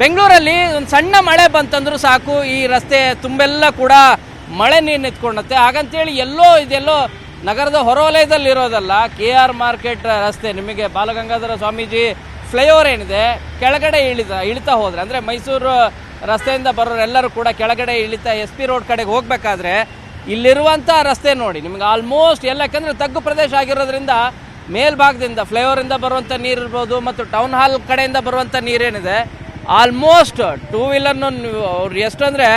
ಬೆಂಗಳೂರಲ್ಲಿ ಒಂದು ಸಣ್ಣ ಮಳೆ ಬಂತಂದ್ರೂ ಸಾಕು, ಈ ರಸ್ತೆ ತುಂಬೆಲ್ಲ ಕೂಡ ಮಳೆ ನೀರು ನಿಂತ್ಕೊಂಡತ್ತೆ ಹಾಗಂತೇಳಿ ಎಲ್ಲೋ ಇದೆಲ್ಲೋ ನಗರದ ಹೊರವಲಯದಲ್ಲಿ ಇರೋದಲ್ಲ ಕೆ ಆರ್ ಮಾರ್ಕೆಟ್ ರಸ್ತೆ, ನಿಮಗೆ ಬಾಲಗಂಗಾಧರ ಸ್ವಾಮೀಜಿ ಫ್ಲೈಓವರ್ ಏನಿದೆ, ಕೆಳಗಡೆ ಇಳಿತ ಇಳಿತಾ ಹೋದರೆ, ಅಂದರೆ ಮೈಸೂರು ರಸ್ತೆಯಿಂದ ಬರೋರೆಲ್ಲರೂ ಕೂಡ ಕೆಳಗಡೆ ಇಳಿತಾ ಎಸ್ ಪಿ ರೋಡ್ ಕಡೆಗೆ ಹೋಗ್ಬೇಕಾದ್ರೆ ಇಲ್ಲಿರುವಂಥ ರಸ್ತೆ ನೋಡಿ, ನಿಮ್ಗೆ ಆಲ್ಮೋಸ್ಟ್ ಎಲ್ಲ, ಯಾಕಂದರೆ ತಗ್ಗು ಪ್ರದೇಶ ಆಗಿರೋದ್ರಿಂದ ಮೇಲ್ಭಾಗದಿಂದ ಫ್ಲೈಓವರಿಂದ ಬರುವಂಥ ನೀರು ಇರ್ಬೋದು, ಮತ್ತು ಟೌನ್ ಹಾಲ್ ಕಡೆಯಿಂದ ಬರುವಂಥ ನೀರೇನಿದೆ ಆಲ್ಮೋಸ್ಟ್ ಟೂ ವೀಲರ್ನ ಅವ್ರು ಎಷ್ಟಂದರೆ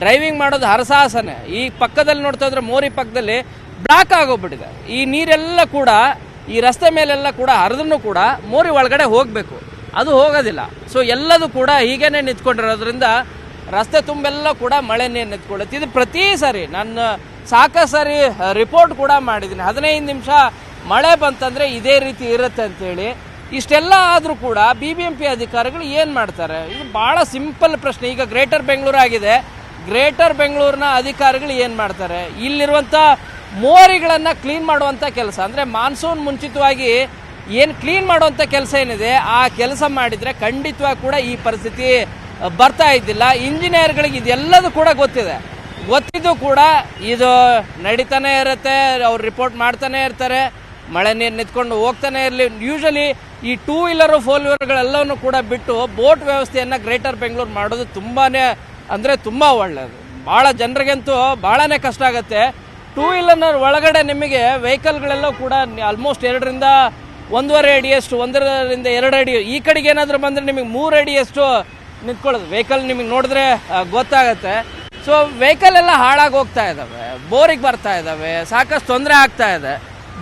ಡ್ರೈವಿಂಗ್ ಮಾಡೋದು ಹರಸಾಹಸನೆ. ಈ ಪಕ್ಕದಲ್ಲಿ ನೋಡ್ತಾ ಇದ್ರೆ ಮೋರಿ ಪಕ್ಕದಲ್ಲಿ ಬ್ಲಾಕ್ ಆಗೋಗ್ಬಿಟ್ಟಿದೆ. ಈ ನೀರೆಲ್ಲ ಕೂಡ, ಈ ರಸ್ತೆ ಮೇಲೆಲ್ಲ ಕೂಡ ಹರಿದ್ರೂ ಕೂಡ ಮೋರಿ ಒಳಗಡೆ ಹೋಗಬೇಕು. ಅದು ಹೋಗೋದಿಲ್ಲ. ಸೊ ಎಲ್ಲದೂ ಕೂಡ ಹೀಗೇನೆ ನಿಂತ್ಕೊಂಡಿರೋದ್ರಿಂದ ರಸ್ತೆ ತುಂಬೆಲ್ಲ ಕೂಡ ಮಳೆ ನೀರು ನಿಂತ್ಕೊಳ್ಳುತ್ತೆ. ಇದು ಪ್ರತಿ ಸಾರಿ ನಾನು ಸಾಕಷ್ಟು ಸಾರಿ ರಿಪೋರ್ಟ್ ಕೂಡ ಮಾಡಿದ್ದೀನಿ. ಹದಿನೈದು ನಿಮಿಷ ಮಳೆ ಬಂತಂದರೆ ಇದೇ ರೀತಿ ಇರುತ್ತೆ ಅಂತೇಳಿ ಇಷ್ಟೆಲ್ಲ ಆದರೂ ಕೂಡ ಬಿ ಬಿ ಎಂ ಪಿ ಅಧಿಕಾರಿಗಳು ಏನು ಮಾಡ್ತಾರೆ? ಇದು ಭಾಳ ಸಿಂಪಲ್ ಪ್ರಶ್ನೆ. ಈಗ ಗ್ರೇಟರ್ ಬೆಂಗಳೂರು ಆಗಿದೆ. ಗ್ರೇಟರ್ ಬೆಂಗಳೂರಿನ ಅಧಿಕಾರಿಗಳು ಏನು ಮಾಡ್ತಾರೆ? ಇಲ್ಲಿರುವಂಥ ಮೋರಿಗಳನ್ನು ಕ್ಲೀನ್ ಮಾಡುವಂಥ ಕೆಲಸ. ಅಂದರೆ ಮಾನ್ಸೂನ್ ಮುಂಚಿತವಾಗಿ ಏನು ಕ್ಲೀನ್ ಮಾಡುವಂಥ ಕೆಲಸ ಏನಿದೆ, ಆ ಕೆಲಸ ಮಾಡಿದರೆ ಖಂಡಿತವಾಗಿ ಕೂಡ ಈ ಪರಿಸ್ಥಿತಿ ಬರ್ತಾ ಇದ್ದಿಲ್ಲ. ಇಂಜಿನಿಯರ್ಗಳಿಗೆ ಇದೆಲ್ಲದೂ ಕೂಡ ಗೊತ್ತಿದೆ. ಗೊತ್ತಿದ್ದು ಕೂಡ ಇದು ನಡೀತಾನೆ ಇರುತ್ತೆ, ಅವ್ರು ರಿಪೋರ್ಟ್ ಮಾಡ್ತಾನೆ ಇರ್ತಾರೆ. ಮಳೆ ನೀರು ನಿಂತ್ಕೊಂಡು ಹೋಗ್ತಾನೆ ಇರಲಿ. ಯೂಶಲಿ ಈ ಟೂ ವೀಲರು ಫೋರ್ ವೀಲರ್ಗಳೆಲ್ಲವನ್ನು ಕೂಡ ಬಿಟ್ಟು ಬೋಟ್ ವ್ಯವಸ್ಥೆಯನ್ನು ಗ್ರೇಟರ್ ಬೆಂಗಳೂರು ಮಾಡೋದು ತುಂಬಾ ಅಂದರೆ ತುಂಬ ಒಳ್ಳೆಯದು ಭಾಳ ಜನರಿಗಂತೂ ಭಾಳನೇ ಕಷ್ಟ ಆಗುತ್ತೆ. ಟೂ ವೀಲರ್ನ ಒಳಗಡೆ ನಿಮಗೆ ವೆಹಿಕಲ್ಗಳೆಲ್ಲ ಕೂಡ ಆಲ್ಮೋಸ್ಟ್ ಎರಡರಿಂದ ಒಂದೂವರೆ ಅಡಿಯಷ್ಟು ಒಂದರಿಂದ ಎರಡು ಅಡಿ, ಈ ಕಡೆಗೆ ಏನಾದರೂ ಬಂದರೆ ನಿಮಗೆ ಮೂರು ಅಡಿಯಷ್ಟು ನಿಂತ್ಕೊಳ್ಳೋದು. ವೆಹಿಕಲ್ ನಿಮಗೆ ನೋಡಿದ್ರೆ ಗೊತ್ತಾಗುತ್ತೆ. ಸೊ ವೆಹಿಕಲ್ ಎಲ್ಲ ಹಾಳಾಗಿ ಹೋಗ್ತಾ ಇದ್ದಾವೆ ಬೋರಿಗೆ ಬರ್ತಾ ಇದ್ದಾವೆ ಸಾಕಷ್ಟು ತೊಂದರೆ ಆಗ್ತಾ ಇದೆ.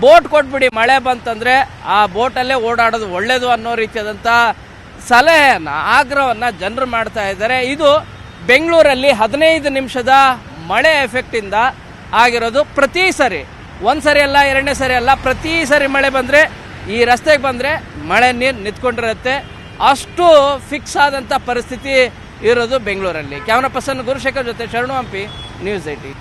ಬೋಟ್ ಕೊಟ್ಬಿಡಿ, ಮಳೆ ಬಂತಂದ್ರೆ ಆ ಬೋಟಲ್ಲೇ ಓಡಾಡೋದು ಒಳ್ಳೇದು ಅನ್ನೋ ರೀತಿಯಾದಂಥ ಸಲಹೆಯನ್ನ, ಆಗ್ರಹವನ್ನು ಜನರು ಮಾಡ್ತಾ ಇದ್ದಾರೆ. ಇದು ಬೆಂಗಳೂರಲ್ಲಿ ಹದಿನೈದು ನಿಮಿಷದ ಮಳೆ ಎಫೆಕ್ಟಿಂದ ಆಗಿರೋದು. ಪ್ರತಿ ಸರಿ, ಒಂದು ಸರಿ ಅಲ್ಲ, ಎರಡನೇ ಸರಿ ಅಲ್ಲ, ಪ್ರತಿ ಸರಿ ಮಳೆ ಬಂದರೆ, ಈ ರಸ್ತೆಗೆ ಬಂದರೆ ಮಳೆ ನೀರು ನಿಂತ್ಕೊಂಡಿರುತ್ತೆ. ಅಷ್ಟು ಫಿಕ್ಸ್ ಆದಂಥ ಪರಿಸ್ಥಿತಿ ಇರೋದು ಬೆಂಗಳೂರಲ್ಲಿ. ಕ್ಯಾಮ್ರಾ ಪರ್ಸನ್ ಗುರುಶೇಖರ್ ಜೊತೆ ಶರಣು ಹಂಪಿ ನ್ಯೂಸ್ ಏಟಿ